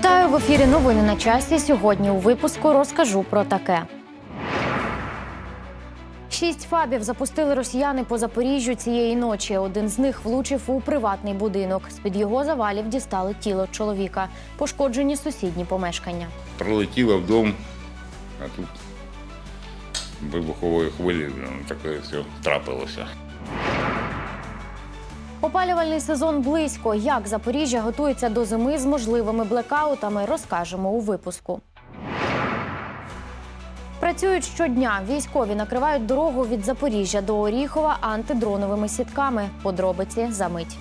Вітаю в ефірі. Новини на часі. Сьогодні у випуску розкажу про таке. Шість фабів запустили росіяни по Запоріжжю цієї ночі. Один з них влучив у приватний будинок. З під його завалів дістали тіло чоловіка. Пошкоджені сусідні помешкання. Пролетіла в дом, а тут вибухової хвилі ну, таке все трапилося. Опалювальний сезон близько. Як Запоріжжя готується до зими з можливими блекаутами, розкажемо у випуску. Працюють щодня. Військові накривають дорогу від Запоріжжя до Оріхова антидроновими сітками. Подробиці за мить.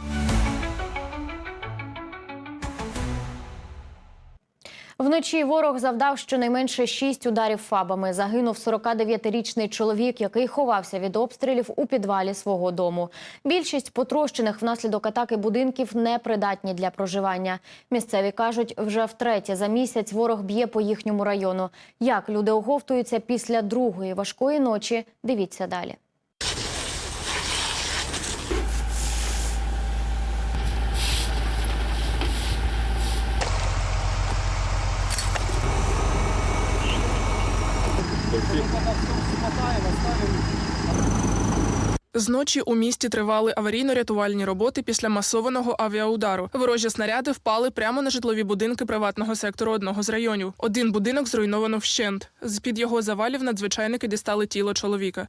Вночі ворог завдав щонайменше шість ударів фабами. Загинув 49-річний чоловік, який ховався від обстрілів у підвалі свого дому. Більшість потрощених внаслідок атаки будинків непридатні для проживання. Місцеві кажуть, вже втретє за місяць ворог б'є по їхньому району. Як люди оговтуються після другої важкої ночі? Дивіться далі. Зночі у місті тривали аварійно-рятувальні роботи після масованого авіаудару. Ворожі снаряди впали прямо на житлові будинки приватного сектору одного з районів. Один будинок зруйновано вщент. З під його завалів надзвичайники дістали тіло чоловіка.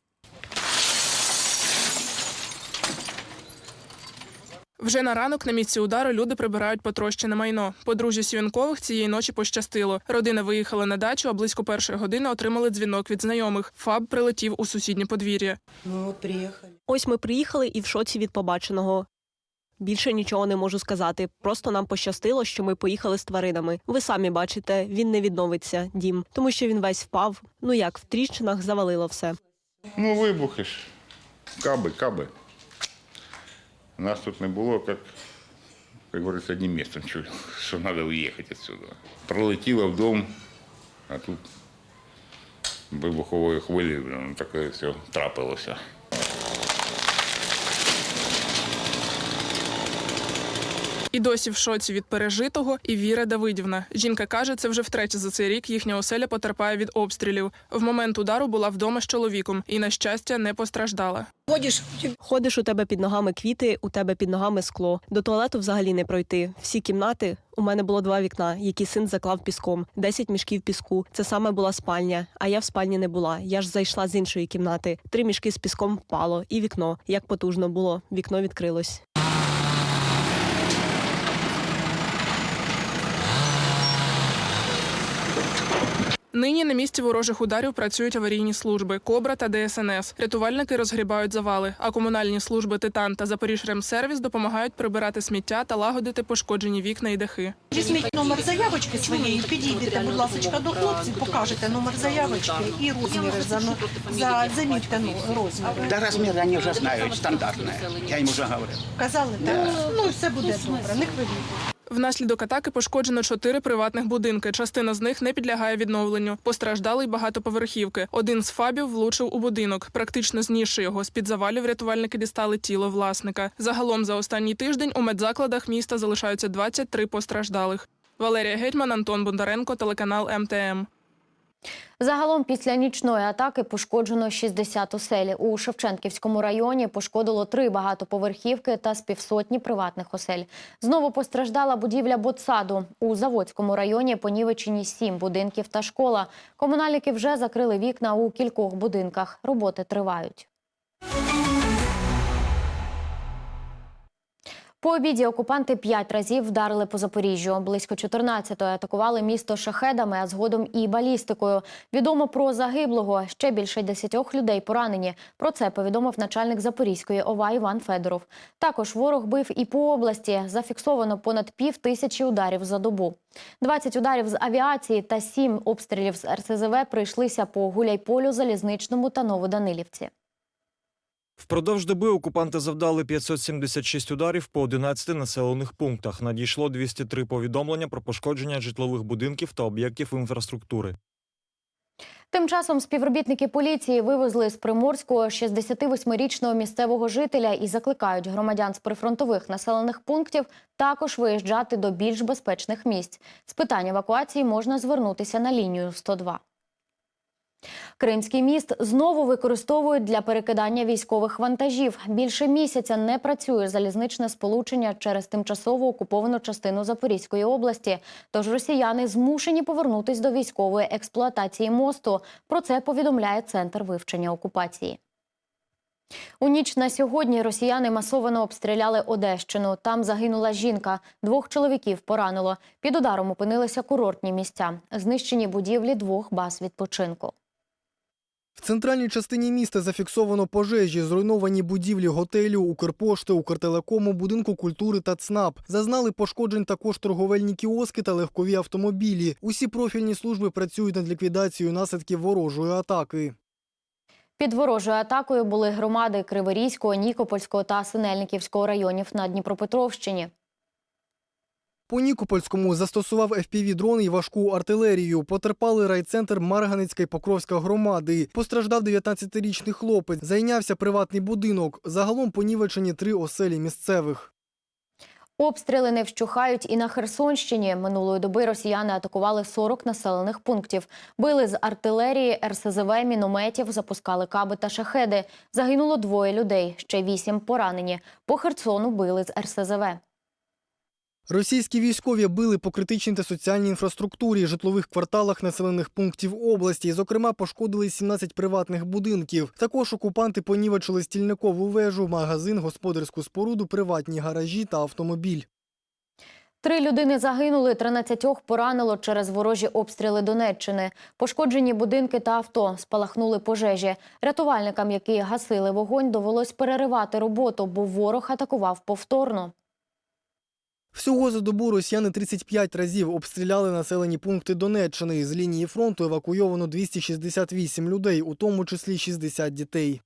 Вже на ранок на місці удару люди прибирають потрощене майно. Подружжя Сівенкових цієї ночі пощастило. Родина виїхала на дачу, а близько першої години отримали дзвінок від знайомих. ФАБ прилетів у сусіднє подвір'я. Ну вот. Ось ми приїхали і в шоці від побаченого. Більше нічого не можу сказати. Просто нам пощастило, що ми поїхали з тваринами. Ви самі бачите, він не відновиться, дім, тому що він весь впав. Ну як в тріщинах завалило все. Ну, вибухи ж. Каби, каби. Нас тут не було, як, як говориться, одним містом чули, що треба уїхати відсюди. Пролетіла в дом, а тут вибухової хвилі ну, таке все трапилося. І досі в шоці від пережитого і Віра Давидівна. Жінка каже, це вже втретє за цей рік їхня оселя потерпає від обстрілів. В момент удару була вдома з чоловіком і, на щастя, не постраждала. Ходишь, Ходиш у тебе під ногами квіти, у тебе під ногами скло. До туалету взагалі не пройти. Всі кімнати у мене було два вікна, які син заклав піском, десять мішків піску. Це саме була спальня. А я в спальні не була. Я ж зайшла з іншої кімнати. Три мішки з піском впало, і вікно. Як потужно було, вікно відкрилось. Нині на місці ворожих ударів працюють аварійні служби Кобра та ДСНС. Рятувальники розгрібають завали, а комунальні служби Титан та Запоріжремсервіс допомагають прибирати сміття та лагодити пошкоджені вікна і дахи. Візьміть номер заявочки своєї, підійдете, будь ласка, до хлопців, покажете номер заявочки і розміри за, за замітьте ну, розміри. Да размеры они уже знают, стандартные. Я им уже говорил. Казали, так? Ну, все буде добре, не хвилюйтесь. Внаслідок атаки пошкоджено чотири приватних будинки. Частина з них не підлягає відновленню. Постраждали й багатоповерхівки. Один з фабів влучив у будинок, практично знісши його. З під завалів рятувальники дістали тіло власника. Загалом за останній тиждень у медзакладах міста залишаються 23 постраждалих. Валерія Гетьман, Антон Бондаренко, телеканал МТМ. Загалом після нічної атаки пошкоджено 60 осель. У Шевченківському районі пошкодило три багатоповерхівки та з півсотні приватних осель. Знову постраждала будівля Ботсаду. У Заводському районі понівечені сім будинків та школа. Комунальники вже закрили вікна у кількох будинках. Роботи тривають. По обіді окупанти п'ять разів вдарили по Запоріжжю. Близько 14-ї атакували місто шахедами, а згодом і балістикою. Відомо про загиблого. Ще більше десятьох людей поранені. Про це повідомив начальник Запорізької ОВА Іван Федоров. Також ворог бив і по області. Зафіксовано понад пів тисячі ударів за добу. 20 ударів з авіації та 7 обстрілів з РСЗВ прийшлися по Гуляйполю, Залізничному та Новоданилівці. Впродовж доби окупанти завдали 576 ударів по 11 населених пунктах. Надійшло 203 повідомлення про пошкодження житлових будинків та об'єктів інфраструктури. Тим часом співробітники поліції вивезли з Приморського 68-річного місцевого жителя і закликають громадян з прифронтових населених пунктів також виїжджати до більш безпечних місць. З питань евакуації можна звернутися на лінію 102. Кримський міст знову використовують для перекидання військових вантажів. Більше місяця не працює залізничне сполучення через тимчасово окуповану частину Запорізької області. Тож росіяни змушені повернутись до військової експлуатації мосту. Про це повідомляє центр вивчення окупації. У ніч на сьогодні росіяни масово обстріляли Одещину. Там загинула жінка. Двох чоловіків поранило. Під ударом опинилися курортні місця. Знищені будівлі двох баз відпочинку. В центральній частині міста зафіксовано пожежі, зруйновані будівлі готелю, Укрпошти, Укртелекому, будинку культури та ЦНАП. Зазнали пошкоджень також торговельні кіоски та легкові автомобілі. Усі профільні служби працюють над ліквідацією наслідків ворожої атаки. Під ворожою атакою були громади Криворізького, Нікопольського та Синельниківського районів на Дніпропетровщині. По Нікопольському застосував FPV-дрони і важку артилерію. Потерпали райцентр Марганицька і Покровська громади. Постраждав 19-річний хлопець. Зайнявся приватний будинок. Загалом понівечені три оселі місцевих. Обстріли не вщухають і на Херсонщині. Минулої доби росіяни атакували 40 населених пунктів. Били з артилерії, РСЗВ, мінометів, запускали каби та шахеди. Загинуло двоє людей, ще вісім поранені. По Херсону били з РСЗВ. Російські військові били по критичній та соціальній інфраструктурі, житлових кварталах населених пунктів області. Зокрема, пошкодили 17 приватних будинків. Також окупанти понівечили стільникову вежу, магазин, господарську споруду, приватні гаражі та автомобіль. Три людини загинули, 13 поранило через ворожі обстріли Донеччини. Пошкоджені будинки та авто, спалахнули пожежі. Рятувальникам, які гасили вогонь, довелось переривати роботу, бо ворог атакував повторно. Всього за добу росіяни 35 разів обстріляли населені пункти Донеччини. З лінії фронту евакуйовано 268 людей, у тому числі 60 дітей.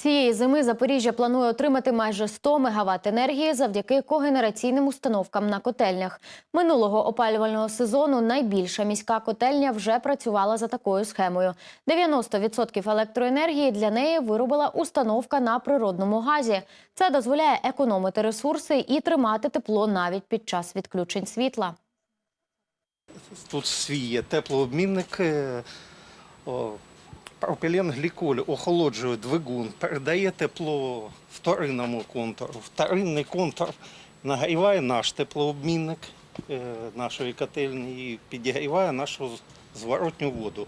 Цієї зими Запоріжжя планує отримати майже 100 мегаватт енергії завдяки когенераційним установкам на котельнях. Минулого опалювального сезону найбільша міська котельня вже працювала за такою схемою. 90% електроенергії для неї виробила установка на природному газі. Це дозволяє економити ресурси і тримати тепло навіть під час відключень світла. Тут свій є теплообмінник. О, Пропіленгліколь охолоджує двигун, передає тепло вторинному контуру. Вторинний контур нагріває наш теплообмінник е, нашої котельні і підігріває нашу зворотню воду.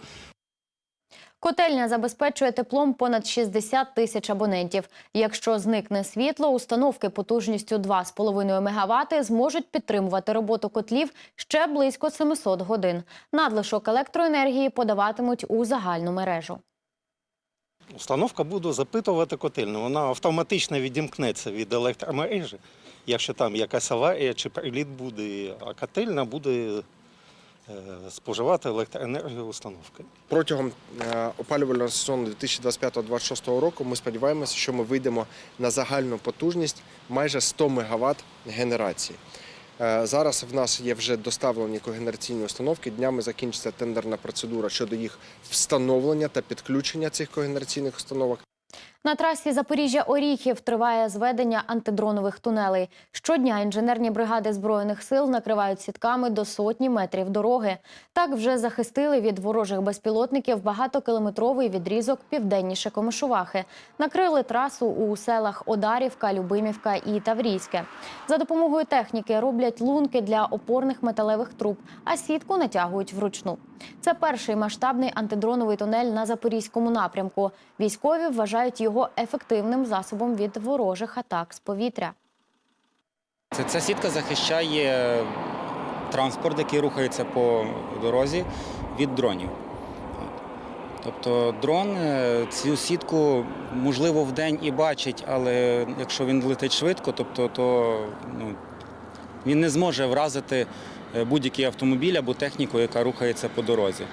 Котельня забезпечує теплом понад 60 тисяч абонентів. Якщо зникне світло, установки потужністю 2,5 МВт зможуть підтримувати роботу котлів ще близько 700 годин. Надлишок електроенергії подаватимуть у загальну мережу. Установка буде запитувати котельну. Вона автоматично відімкнеться від електромережі, якщо там якась аварія чи приліт буде, а котельна буде споживати електроенергію установки. Протягом е, опалювального сезону 2025-2026 року ми сподіваємося, що ми вийдемо на загальну потужність майже 100 МВт генерації. Е, Зараз в нас є вже доставлені когенераційні установки. Днями закінчиться тендерна процедура щодо їх встановлення та підключення цих когенераційних установок. На трасі Запоріжжя-Оріхів триває зведення антидронових тунелей. Щодня інженерні бригади збройних сил накривають сітками до сотні метрів дороги. Так вже захистили від ворожих безпілотників багатокілометровий відрізок південніше Комишувахи. Накрили трасу у селах Одарівка, Любимівка і Таврійське. За допомогою техніки роблять лунки для опорних металевих труб, а сітку натягують вручну. Це перший масштабний антидроновий тунель на запорізькому напрямку. Військові вважають його ефективним засобом від ворожих атак з повітря. Це, ця сітка захищає транспорт, який рухається по дорозі від дронів. Тобто дрон е, цю сітку можливо вдень і бачить, але якщо він летить швидко, тобто, то ну, він не зможе вразити е, будь-який автомобіль або техніку, яка рухається по дорозі.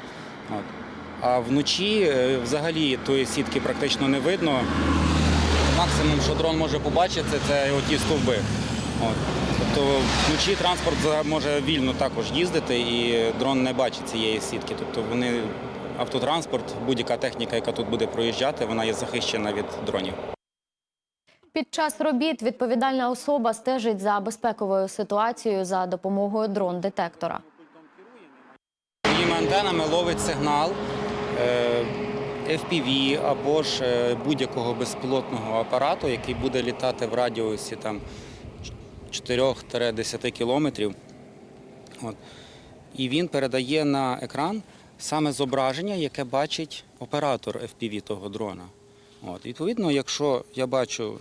От. А вночі е, взагалі тої сітки практично не видно. Максимум, що дрон може побачити, це оті стовби. От. Тобто вночі транспорт може вільно також їздити, і дрон не бачить цієї сітки. Тобто вони автотранспорт, будь-яка техніка, яка тут буде проїжджати, вона є захищена від дронів. Під час робіт відповідальна особа стежить за безпековою ситуацією за допомогою дрон-детектора. Своїми антенами ловить сигнал FPV або ж е, будь-якого безпілотного апарату, який буде літати в радіусі там 4-10 кілометрів. І він передає на екран саме зображення, яке бачить оператор FPV того дрона. Відповідно, якщо я бачу,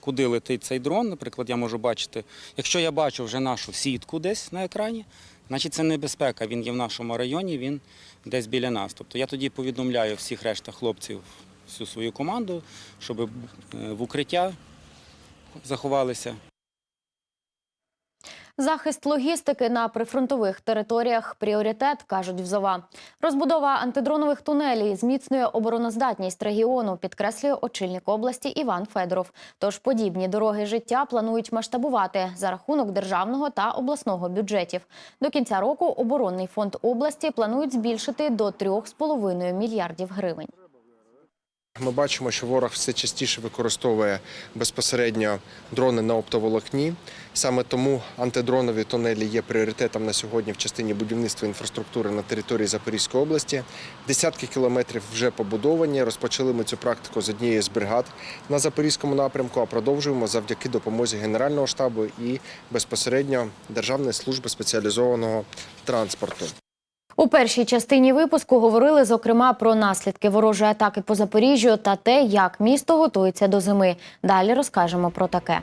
куди летить цей дрон, наприклад, я можу бачити, якщо я бачу вже нашу сітку десь на екрані, значить це небезпека. Він є в нашому районі, він десь біля нас. Тобто я тоді повідомляю всіх решта хлопців, всю свою команду, щоб е, в укриття заховалися. Захист логістики на прифронтових територіях пріоритет, кажуть в ЗОВА. Розбудова антидронових тунелів зміцнює обороноздатність регіону, підкреслює очільник області Іван Федоров. Тож подібні дороги життя планують масштабувати за рахунок державного та обласного бюджетів. До кінця року оборонний фонд області планують збільшити до 3,5 мільярдів гривень. Ми бачимо, що ворог все частіше використовує безпосередньо дрони на оптоволокні. Саме тому антидронові тунелі є пріоритетом на сьогодні в частині будівництва інфраструктури на території Запорізької області. Десятки кілометрів вже побудовані. Розпочали ми цю практику з однієї з бригад на запорізькому напрямку, а продовжуємо завдяки допомозі Генерального штабу і безпосередньо Державної служби спеціалізованого транспорту. У першій частині випуску говорили зокрема про наслідки ворожої атаки по Запоріжжю та те, як місто готується до зими. Далі розкажемо про таке.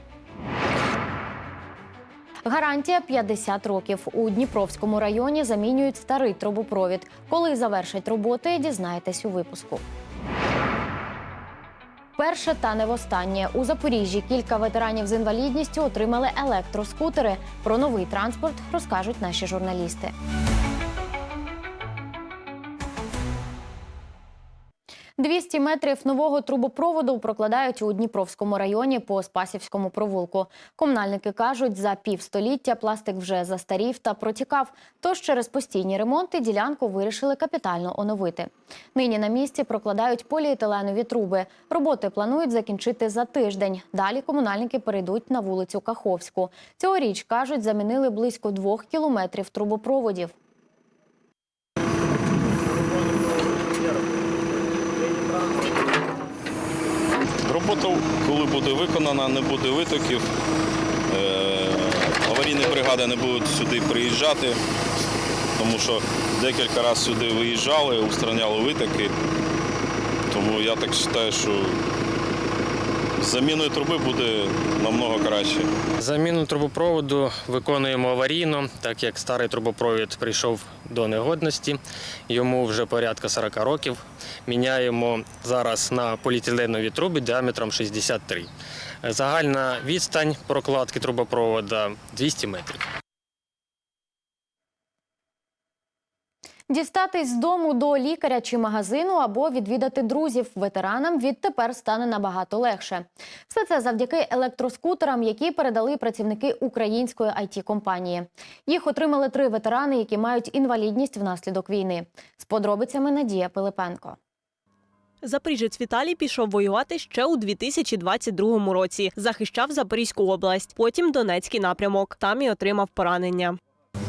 Гарантія 50 років. У Дніпровському районі замінюють старий трубопровід. Коли завершать роботи, дізнаєтесь у випуску. Перше та не востаннє у Запоріжжі кілька ветеранів з інвалідністю отримали електроскутери. Про новий транспорт розкажуть наші журналісти. «200 метрів нового трубопроводу прокладають у Дніпровському районі по Спасівському провулку. Комунальники кажуть, за півстоліття пластик вже застарів та протікав. Тож через постійні ремонти ділянку вирішили капітально оновити. Нині на місці прокладають поліетиленові труби. Роботи планують закінчити за тиждень. Далі комунальники перейдуть на вулицю Каховську. Цьогоріч, кажуть, замінили близько двох кілометрів трубопроводів. Робота, коли буде виконана, не буде витоків. Е, Аварійні бригади не будуть сюди приїжджати, тому що декілька разів сюди виїжджали, устраняли витоки. Тому я так вважаю, що заміною труби буде намного краще. Заміну трубопроводу виконуємо аварійно, так як старий трубопровід прийшов до негодності. Йому вже порядка 40 років. Міняємо зараз на поліетиленові труби діаметром 63. Загальна відстань прокладки трубопровода 200 метрів. Дістатись з дому до лікаря чи магазину або відвідати друзів ветеранам відтепер стане набагато легше. Все це завдяки електроскутерам, які передали працівники української it компанії Їх отримали три ветерани, які мають інвалідність внаслідок війни. З подробицями Надія Пилипенко. Запоріжець Віталій пішов воювати ще у 2022 році. Захищав Запорізьку область, потім Донецький напрямок. Там і отримав поранення.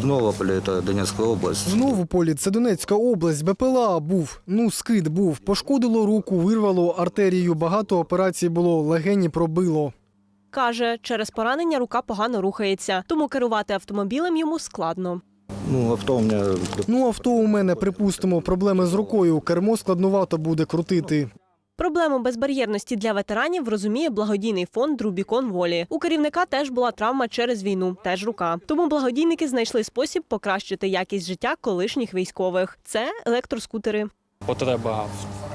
Знову це Донецька область. Знову полі це Донецька область, БПЛА був. Ну, скид був. Пошкодило руку, вирвало артерію. Багато операцій було, легені пробило. Каже, через поранення рука погано рухається, тому керувати автомобілем йому складно. Ну, авто у мене Ну, авто у мене, припустимо, проблеми з рукою. Кермо складнувато буде крутити. Проблему безбар'єрності для ветеранів розуміє благодійний фонд Рубікон Волі. У керівника теж була травма через війну, теж рука. Тому благодійники знайшли спосіб покращити якість життя колишніх військових. Це електроскутери. Потреба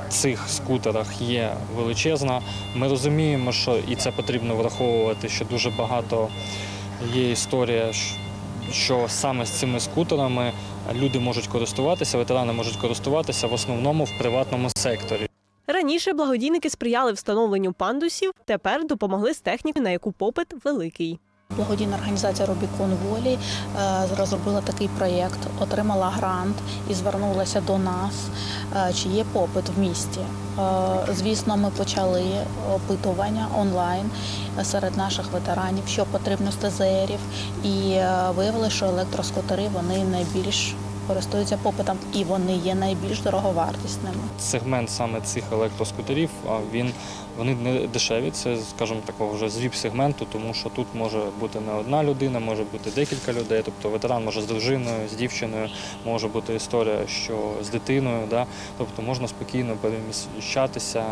в цих скутерах є величезна. Ми розуміємо, що і це потрібно враховувати, що дуже багато є історія, що саме з цими скутерами люди можуть користуватися, ветерани можуть користуватися в основному в приватному секторі. Раніше благодійники сприяли встановленню пандусів, тепер допомогли з технікою, на яку попит великий. Благодійна організація Рубікон Волі е, розробила такий проєкт, отримала грант і звернулася до нас, е, чи є попит в місті. Е, Звісно, ми почали опитування онлайн серед наших ветеранів, що потрібно з ТЗРів, і виявили, що електроскутери вони найбільш користуються попитом і вони є найбільш дороговартісними. сегмент саме цих електроскутерів, він вони не дешеві. Це, скажімо, такого вже з віп-сегменту, тому що тут може бути не одна людина, може бути декілька людей. Тобто ветеран може з дружиною, з дівчиною, може бути історія, що з дитиною. Да? Тобто можна спокійно переміщатися,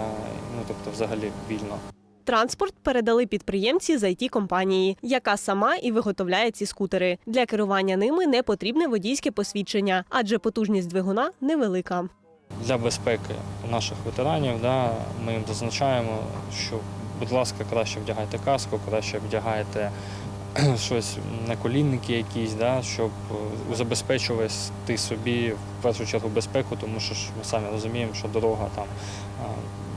ну тобто, взагалі вільно. Транспорт передали підприємці з it компанії, яка сама і виготовляє ці скутери. Для керування ними не потрібне водійське посвідчення, адже потужність двигуна невелика. Для безпеки наших ветеранів да, ми їм зазначаємо, що, будь ласка, краще вдягайте каску, краще вдягайте щось наколінники якісь, да, щоб е, забезпечувати собі в першу чергу безпеку, тому що ж ми самі розуміємо, що дорога там а,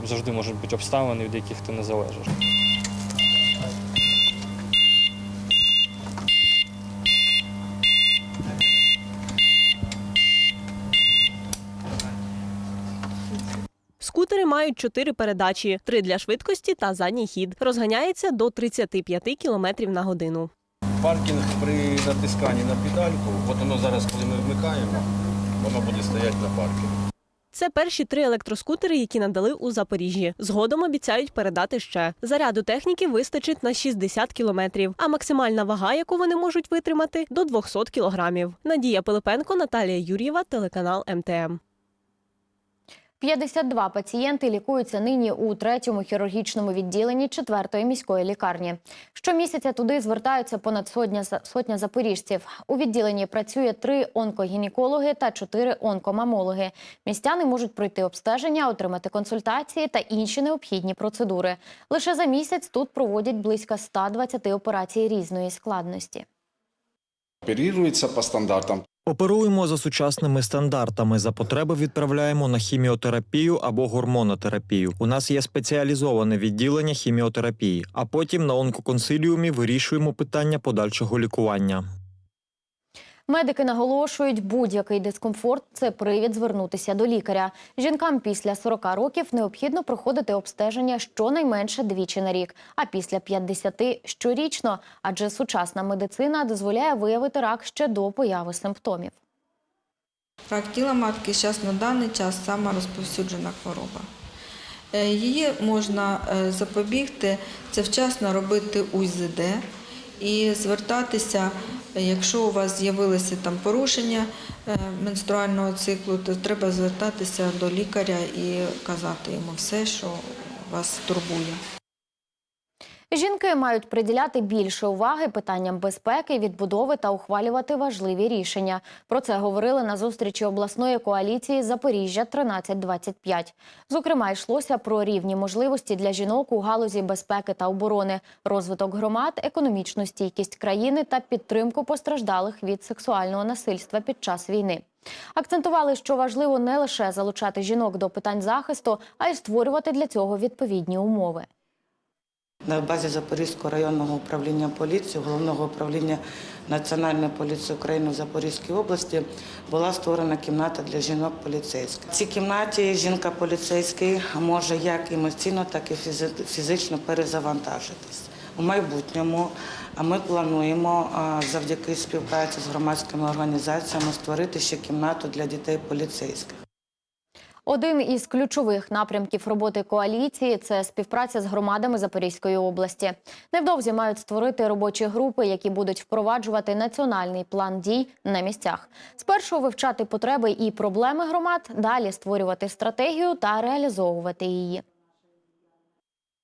завжди можуть бути обставини, від яких ти не залежиш. Скутери мають чотири передачі: три для швидкості та задній хід. Розганяється до 35 км на годину. Паркінг при натисканні на педальку, от воно зараз, коли ми вмикаємо, воно буде стояти на паркінгу. Це перші три електроскутери, які надали у Запоріжжі. Згодом обіцяють передати ще. Заряду техніки вистачить на 60 кілометрів, а максимальна вага, яку вони можуть витримати, до 200 кілограмів. Надія Пилипенко, Наталія Юр'єва, телеканал МТМ. 52 пацієнти лікуються нині у третьому хірургічному відділенні четвертої міської лікарні. Щомісяця туди звертаються понад сотня сотня запоріжців. У відділенні працює три онкогінекологи та чотири онкомамологи. Містяни можуть пройти обстеження, отримати консультації та інші необхідні процедури. Лише за місяць тут проводять близько 120 операцій різної складності. Оперируется по стандартам. Оперуємо за сучасними стандартами. За потреби відправляємо на хіміотерапію або гормонотерапію. У нас є спеціалізоване відділення хіміотерапії, а потім на онкоконсиліумі вирішуємо питання подальшого лікування. Медики наголошують, будь-який дискомфорт це привід звернутися до лікаря. Жінкам після 40 років необхідно проходити обстеження щонайменше двічі на рік, а після 50 – щорічно, адже сучасна медицина дозволяє виявити рак ще до появи симптомів. Рак тіла матки зараз на даний час сама розповсюджена хвороба. Е, Її можна е, запобігти, це вчасно робити УЗД і звертатися, якщо у вас з'явилися там порушення е, менструального циклу, то треба звертатися до лікаря і казати йому все, що вас турбує. Жінки мають приділяти більше уваги питанням безпеки, відбудови та ухвалювати важливі рішення. Про це говорили на зустрічі обласної коаліції Запоріжжя 1325. Зокрема, йшлося про рівні можливості для жінок у галузі безпеки та оборони, розвиток громад, економічну стійкість країни та підтримку постраждалих від сексуального насильства під час війни. Акцентували, що важливо не лише залучати жінок до питань захисту, а й створювати для цього відповідні умови. На базі Запорізького районного управління поліції, головного управління Національної поліції України в Запорізькій області була створена кімната для жінок поліцейських. В цій кімнаті жінка поліцейський може як емоційно, так і фізично перезавантажитись. У майбутньому ми плануємо завдяки співпраці з громадськими організаціями створити ще кімнату для дітей поліцейських. Один із ключових напрямків роботи коаліції це співпраця з громадами Запорізької області. Невдовзі мають створити робочі групи, які будуть впроваджувати національний план дій на місцях. Спершу вивчати потреби і проблеми громад, далі створювати стратегію та реалізовувати її.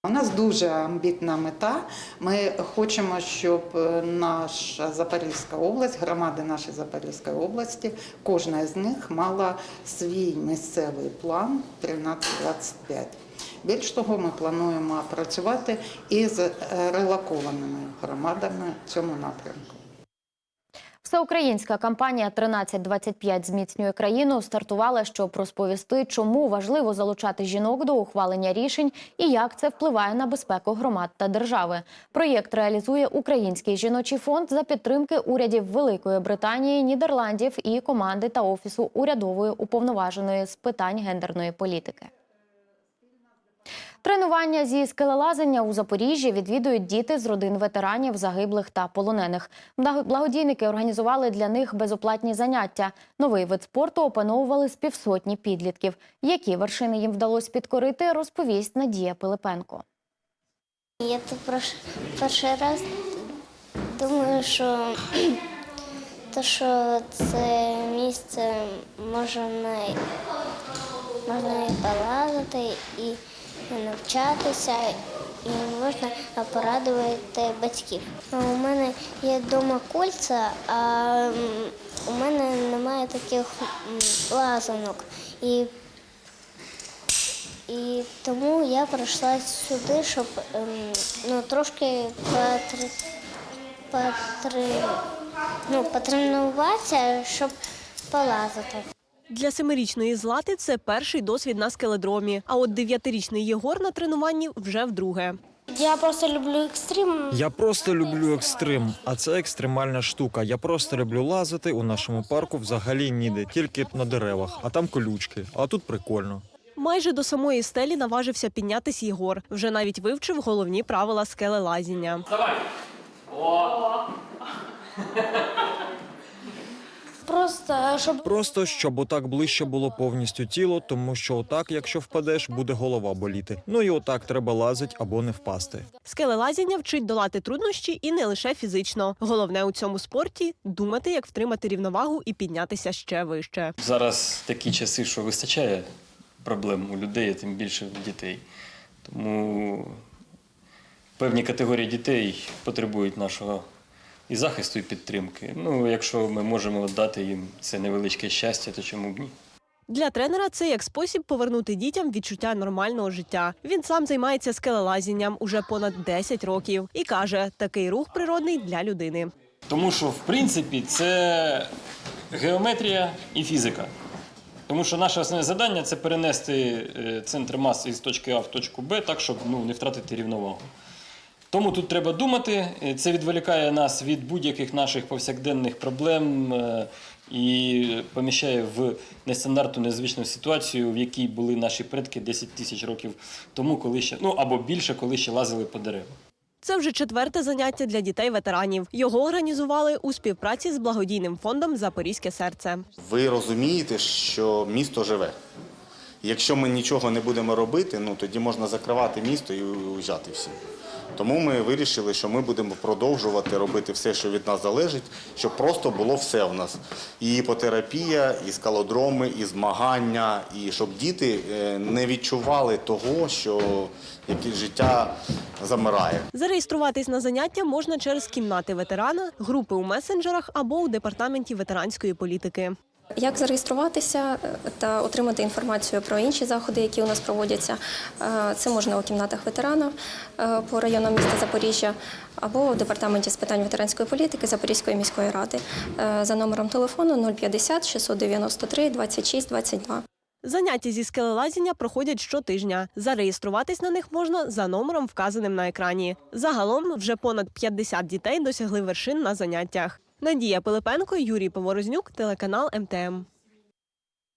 У нас дуже амбітна мета. Ми хочемо, щоб е, наша Запорізька область, громади нашої Запорізької області, кожна з них мала свій місцевий план 1325. Більш того, ми плануємо працювати із релакованими громадами в цьому напрямку. Всеукраїнська кампанія «1325 зміцнює країну стартувала, щоб розповісти, чому важливо залучати жінок до ухвалення рішень і як це впливає на безпеку громад та держави. Проєкт реалізує Український жіночий фонд за підтримки урядів Великої Британії, Нідерландів і команди та офісу урядової уповноваженої з питань гендерної політики. Тренування зі скелелазання у Запоріжжі відвідують діти з родин ветеранів, загиблих та полонених. Благодійники організували для них безоплатні заняття. Новий вид спорту опановували з півсотні підлітків. Які вершини їм вдалося підкорити, розповість Надія Пилипенко. Я тут перший раз думаю, що, то, що це місце можна, можна і полазити, і навчатися, і можна порадувати батьків. У мене є вдома кольця, а у мене немає таких лазанок. І і тому я прийшла сюди, щоб ем, ну, трошки потр... Потр... ну, потренуватися, щоб полазити. Для семирічної Злати це перший досвід на скеледромі. А от дев'ятирічний Єгор на тренуванні вже вдруге. Я просто люблю екстрим. Я просто люблю екстрим, а це екстремальна штука. Я просто люблю лазити у нашому парку взагалі ніде, тільки на деревах, а там колючки. А тут прикольно. Майже до самої стелі наважився піднятись Єгор. Вже навіть вивчив головні правила скелелазіння. Просто щоб Просто щоб отак ближче було повністю тіло, тому що отак, якщо впадеш, буде голова боліти. Ну і отак треба лазить або не впасти. Скелелазіння вчить долати труднощі і не лише фізично. Головне у цьому спорті думати, як втримати рівновагу і піднятися ще вище. Зараз такі часи, що вистачає проблем у людей, тим більше в дітей. Тому певні категорії дітей потребують нашого і захисту, і підтримки. Ну, якщо ми можемо дати їм це невеличке щастя, то чому б ні? Для тренера це як спосіб повернути дітям відчуття нормального життя. Він сам займається скелелазінням уже понад 10 років і каже, такий рух природний для людини. Тому що, в принципі, це геометрія і фізика. Тому що наше основне завдання це перенести е, центр маси із точки А в точку Б так, щоб ну, не втратити рівновагу. Тому тут треба думати. Е, Це відволікає нас від будь-яких наших повсякденних проблем е, і поміщає в нестандартну незвичну ситуацію, в якій були наші предки 10 тисяч років тому, коли ще ну або більше, коли ще лазили по деревах. Це вже четверте заняття для дітей-ветеранів. Його організували у співпраці з благодійним фондом Запорізьке серце. Ви розумієте, що місто живе. Якщо ми нічого не будемо робити, ну тоді можна закривати місто і уїжджати всім. Тому ми вирішили, що ми будемо продовжувати робити все, що від нас залежить, щоб просто було все у нас. І іпотерапія, і скалодроми, і змагання, і щоб діти е, не відчували того, що життя замирає. Зареєструватись на заняття можна через кімнати ветерана, групи у месенджерах або у департаменті ветеранської політики. Як зареєструватися е, та отримати інформацію про інші заходи, які у нас проводяться, Е, це можна у кімнатах ветеранів е, по районам міста Запоріжжя або у департаменті з питань ветеранської політики Запорізької міської ради за номером телефону 050 693 26 22. Заняття зі скелелазіння проходять щотижня. Зареєструватись на них можна за номером, вказаним на екрані. Загалом вже понад 50 дітей досягли вершин на заняттях. Надія Пилипенко, Юрій Поворознюк, телеканал МТМ.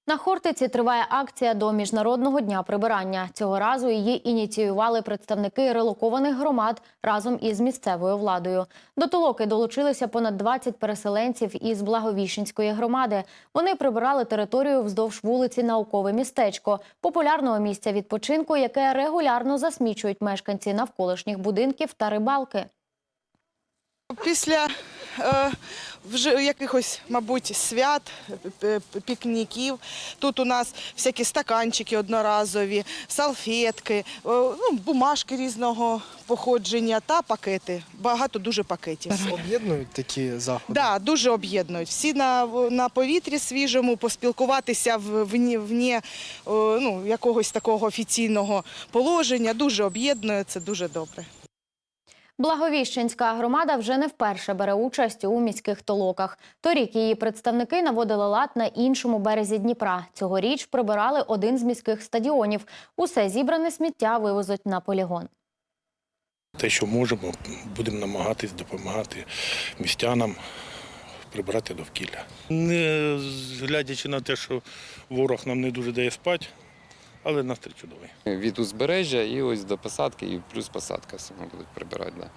На Хортиці триває акція до Міжнародного дня прибирання. Цього разу її ініціювали представники релокованих громад разом із місцевою владою. До толоки долучилися понад 20 переселенців із Благовіщенської громади. Вони прибирали територію вздовж вулиці Наукове містечко, популярного місця відпочинку, яке регулярно засмічують мешканці навколишніх будинків та рибалки. Після е, вже якихось, мабуть, свят, п- п- пікніків. Тут у нас всякі стаканчики одноразові, салфетки, е, ну, бумажки різного походження та пакети. Багато дуже пакетів. Об'єднують такі заходи. Да, дуже об'єднують. Всі на, на повітрі свіжому, поспілкуватися в, вні, вні, ну, якогось такого офіційного положення. Дуже об'єднує, це дуже добре. Благовіщенська громада вже не вперше бере участь у міських толоках. Торік її представники наводили лад на іншому березі Дніпра. Цьогоріч прибирали один з міських стадіонів. Усе зібране сміття вивезуть на полігон. Те, що можемо, будемо намагатись допомагати містянам прибирати довкілля. Не глядячи на те, що ворог нам не дуже дає спати, але настрій чудовий. Від узбережжя і ось до посадки, і плюс посадка саме будуть прибирати. Да.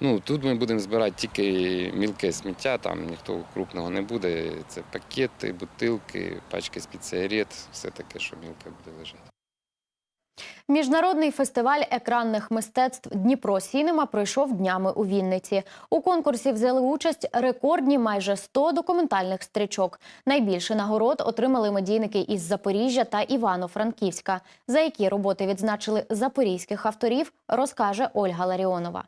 Ну, тут ми будемо збирати тільки мілке сміття, там ніхто крупного не буде. Це пакети, бутилки, пачки з-під сигарет, все таке, що мілке буде лежати. Міжнародний фестиваль екранних мистецтв Дніпро Сінема пройшов днями у Вінниці. У конкурсі взяли участь рекордні майже 100 документальних стрічок. Найбільше нагород отримали медійники із Запоріжжя та Івано-Франківська. За які роботи відзначили запорізьких авторів, розкаже Ольга Ларіонова.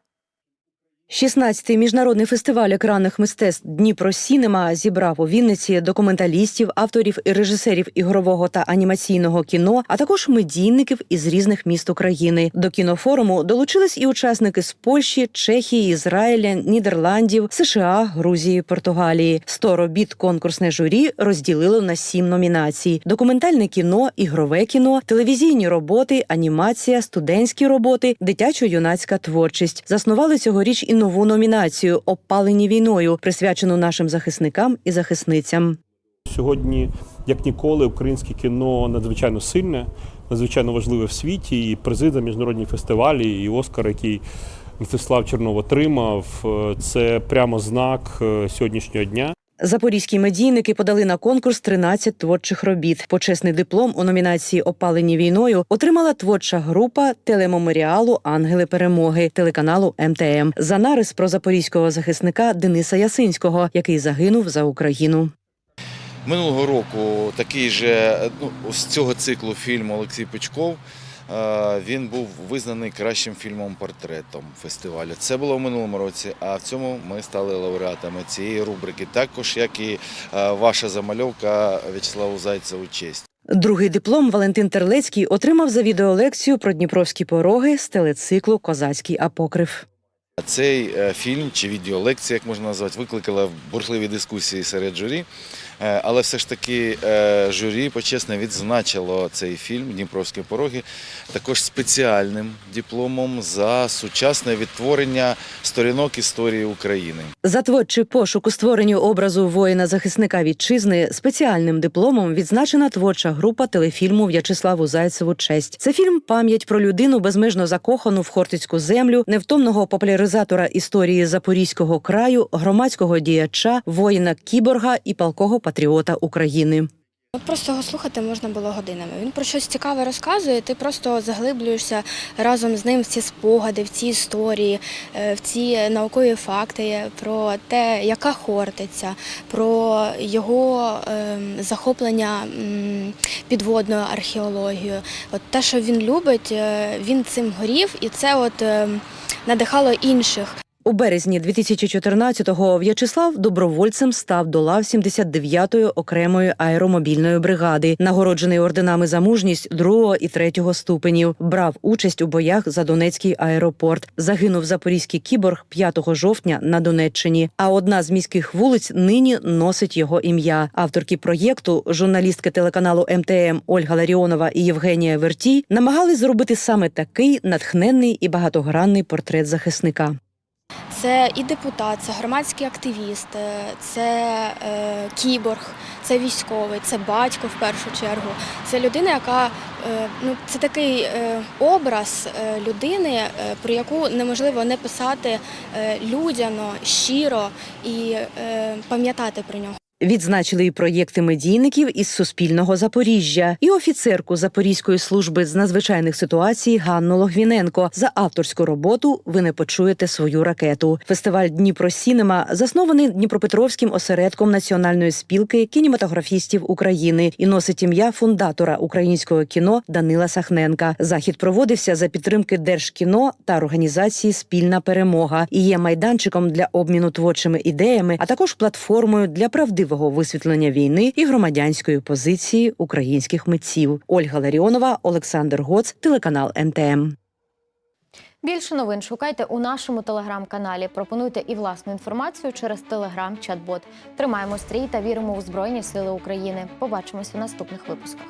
16-й міжнародний фестиваль екранних мистецтв Дніпро Сінема зібрав у Вінниці документалістів, авторів і режисерів ігрового та анімаційного кіно, а також медійників із різних міст України. До кінофоруму долучились і учасники з Польщі, Чехії, Ізраїля, Нідерландів, США, Грузії, Португалії. 100 робіт конкурсне журі розділило на сім номінацій: документальне кіно, ігрове кіно, телевізійні роботи, анімація, студентські роботи, дитячо-юнацька творчість. Заснували цьогоріч і нову номінацію Опалені війною, присвячену нашим захисникам і захисницям. Сьогодні, як ніколи, українське кіно надзвичайно сильне, надзвичайно важливе в світі. І призи за міжнародні фестивалі, і Оскар, який Мстислав Чернов отримав, е, це прямо знак е, сьогоднішнього дня. Запорізькі медійники подали на конкурс 13 творчих робіт. Почесний диплом у номінації Опалені війною отримала творча група телемеморіалу Ангели перемоги телеканалу МТМ за нарис про запорізького захисника Дениса Ясинського, який загинув за Україну. Минулого року такий же ну, з цього циклу фільм Олексій Пучков. Е, Він був визнаний кращим фільмом портретом фестивалю. Це було в минулому році, а в цьому ми стали лауреатами цієї рубрики. Також як і е, ваша замальовка В'ячеславу Зайцеву честь. Другий диплом Валентин Терлецький отримав за відеолекцію про дніпровські пороги з телециклу Козацький апокриф. Цей е, фільм чи відеолекція, як можна назвати, викликала бурхливі дискусії серед журі. Е, Але все ж таки е, журі почесно відзначило цей фільм Дніпровські пороги також спеціальним дипломом за сучасне відтворення сторінок історії України. За творчий пошук у створенню образу воїна-захисника вітчизни спеціальним дипломом відзначена творча група телефільму В'ячеславу Зайцеву Честь. Це фільм пам'ять про людину безмежно закохану в хортицьку землю, невтомного популяризатора історії Запорізького краю, громадського діяча, воїна кіборга і палкого патріота України. От Просто його слухати можна було годинами. Він про щось цікаве розказує, ти просто заглиблюєшся разом з ним в ці спогади, в ці історії, е, в ці наукові факти про те, яка хортиця, про його ем, захоплення підводною археологією. От те, що він любить, е, він цим горів, і це от ем, надихало інших. У березні 2014-го В'ячеслав добровольцем став до лав 79-ї окремої аеромобільної бригади, нагороджений орденами за мужність другого і третього ступенів. Брав участь у боях за Донецький аеропорт. Загинув запорізький кіборг 5 жовтня на Донеччині. А одна з міських вулиць нині носить його ім'я. Авторки проєкту, журналістки телеканалу МТМ Ольга Ларіонова і Євгенія Вертій, намагались зробити саме такий натхненний і багатогранний портрет захисника. Це і депутат, це громадський активіст, е, це е, кіборг, це військовий, це батько в першу чергу. Це людина, яка е, ну це такий е, образ е, людини, е, про яку неможливо не писати е, людяно, щиро і е, пам'ятати про нього. Відзначили і проєкти медійників із Суспільного Запоріжжя і офіцерку Запорізької служби з надзвичайних ситуацій Ганну Логвіненко за авторську роботу. Ви не почуєте свою ракету. Фестиваль Дніпро Сінема заснований Дніпропетровським осередком Національної спілки кінематографістів України і носить ім'я фундатора українського кіно Данила Сахненка. Захід проводився за підтримки Держкіно та організації Спільна перемога і є майданчиком для обміну творчими ідеями, а також платформою для правдивого висвітлення війни і громадянської позиції українських митців. Ольга Ларіонова, Олександр Гоц, телеканал НТМ. Більше новин шукайте у нашому телеграм-каналі. Пропонуйте і власну інформацію через телеграм-чат-бот. Тримаємо стрій та віримо у Збройні Сили України. Побачимось у наступних випусках.